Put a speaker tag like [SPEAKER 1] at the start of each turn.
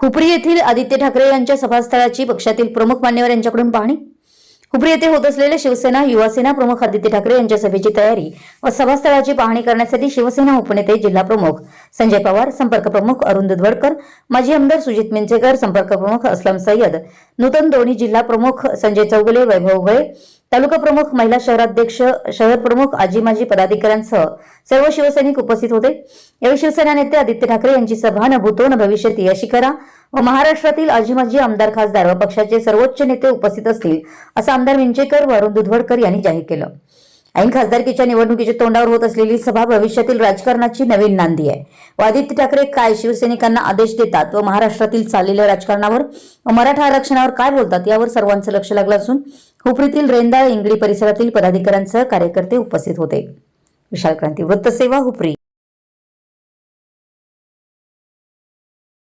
[SPEAKER 1] हुपरी येथील आदित्य ठाकरे यांच्या सभास्थळाची पक्षातील प्रमुख मान्यवर यांच्याकडून पाहणी. हुपरी येथे होत असलेल्या शिवसेना युवासेना प्रमुख आदित्य ठाकरे यांच्या सभेची तयारी व सभास्थळाची पाहणी करण्यासाठी शिवसेना उपनेते जिल्हा प्रमुख संजय पवार संपर्क प्रमुख अरुण दुधवडकर माजी आमदार सुजित मिंचेकर संपर्क प्रमुख असलम सय्यद नूतन दोन्ही जिल्हा प्रमुख संजय चौगुले वैभव उगळे तालुका प्रमुख महिला शहराध्यक्ष शहर प्रमुख आजी माजी पदाधिकाऱ्यांसह सर्व शिवसैनिक उपस्थित होते. यावेळी शिवसेना नेते आदित्य ठाकरे यांची सभा न भूतो न भविष्यती अशी करा व महाराष्ट्रातील आजी माजी आमदार खासदार व पक्षाचे सर्वोच्च नेते उपस्थित असतील असं आमदार विंचेकर व अरुण दुधवडकर यांनी जाहीर केलं. ऐन खासदारकीच्या निवडणुकीच्या तोंडावर होत असलेली सभा भविष्यातील राजकारणाची नवीन नांदी आहे. व आदित्य ठाकरे काय शिवसैनिकांना आदेश देतात व महाराष्ट्रातील चाललेल्या राजकारणावर व मराठा आरक्षणावर काय बोलतात यावर सर्वांचं लक्ष लागलं असून हुपरीतील रेंदाळ इंगळी परिसरातील पदाधिकाऱ्यांसह कार्यकर्ते उपस्थित होते. विशाल क्रांती वृत्तसेवा हुपरी.